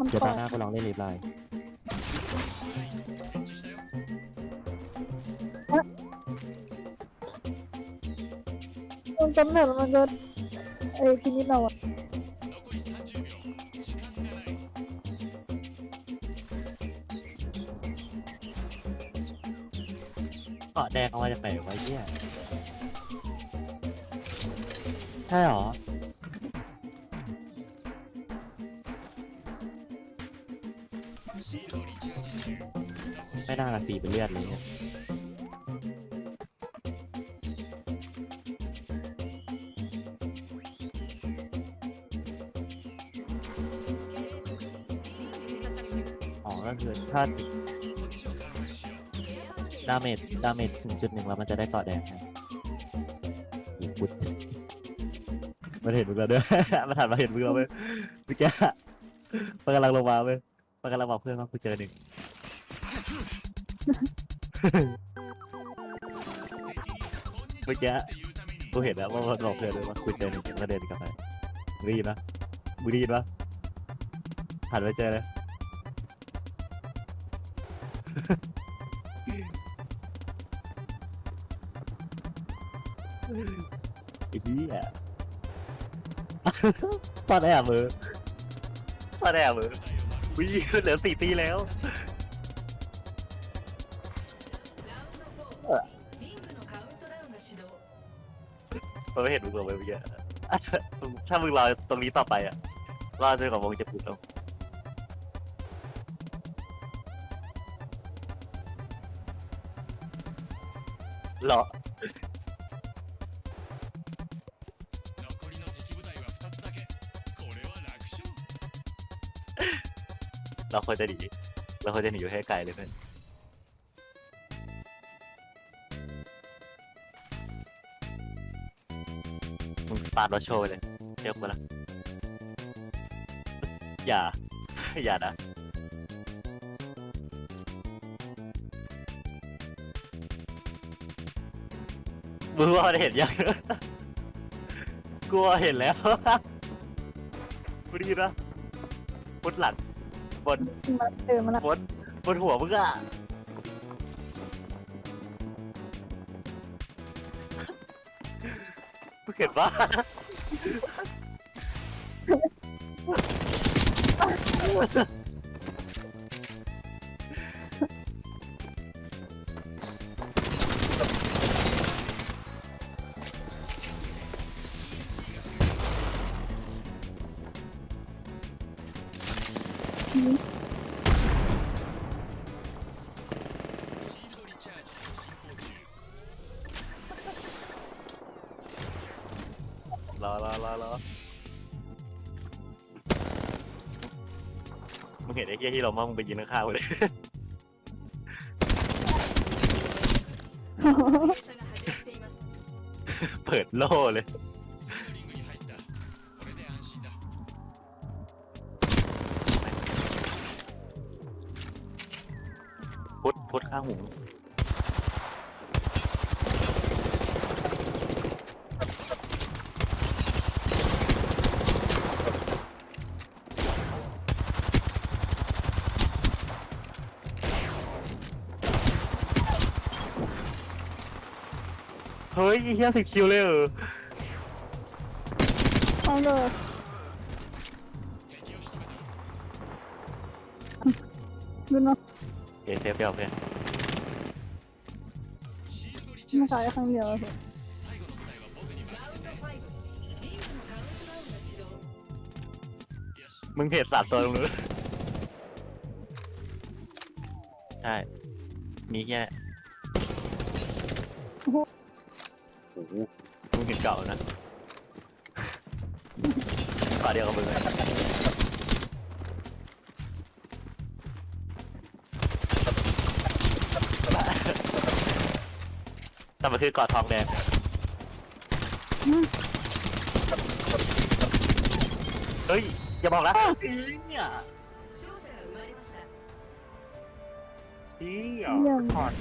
มันเดี๋ยวต่ตาอหน้ากูลองเล่นรีบไลน์มันกำเนิดมันก็ไอ้พินิจเราอะเกาะแดงเอามาจากไหนวะเหี้ยใช่หรอ ไม่น่าละสีเป็นเลือดเลยเนี่ยอ๋อก็คือถ้าดาเมจดาเมจถึงจุดหนึ่งแล้วมันจะได้เกาะแดงให้โอ้โหปุ๊ดมันเห็นมึงแล้วด้วยมันถันมาเห็นมึงแล้วเว้ยเมื่อกี้มันกำลังลงมาเว้ยมันกำลังบอกเพื่อนว่ากูเจอหนึ่ง เมื่อกี้กูเห็นแล้วว่ามันบอกเพื่อนเลยว่ากูเจอหนึ่งแล้วเดินกลับไปมึงได้ยินปะมึงได้ยินปะหันไปเจอเลยไอ้เหี้ยซ่อนแอบมือซ่อนแอบมือวิ่งเหลือสี่ตีแล้ว มันไม่เห็นมึงเลยเมื่อกี้ ถ้ามึงรอตรงนี้ต่อไปอ่ะรอจนกว่าวงจะปิดลงรอ 残りの敵部隊は2つだけこれは楽勝 เราควรจะหนีเราควรจะหนีอยู่ให้ไกลเลยเพื่อน มึงสตาร์ทรถโชว์ไปเลยเรียกกูละอย่า อย่านะมึงว่ามันเห็นยังกูว่าเห็นแล้วกูได้ยินปะบนหลังบน มาเจอมันละบนบนหัวมึงอะ เห็นปะ รอรอรอรอมึงเห็นไอ้เหี้ยที่เรามั่งไปยิงข้าวเลยเปิดโล่เลยพุทธพุทธข้างหู เฮ้ยเฮียสิคิวเลยเออเอาเลยดูนะเอเซฟเดียวเพื่อนไม่สายครั้งเดียวเลย มึงเพจสัตว์ตัวลงเลยใช่ มีแค่ หมึงเห็นเก่านะฝาเดียวกับมึงเลยแต่มันคือเกาะทองแดงเฮ้ย อย่าบอกนะอีเนี่ยอีอะถอด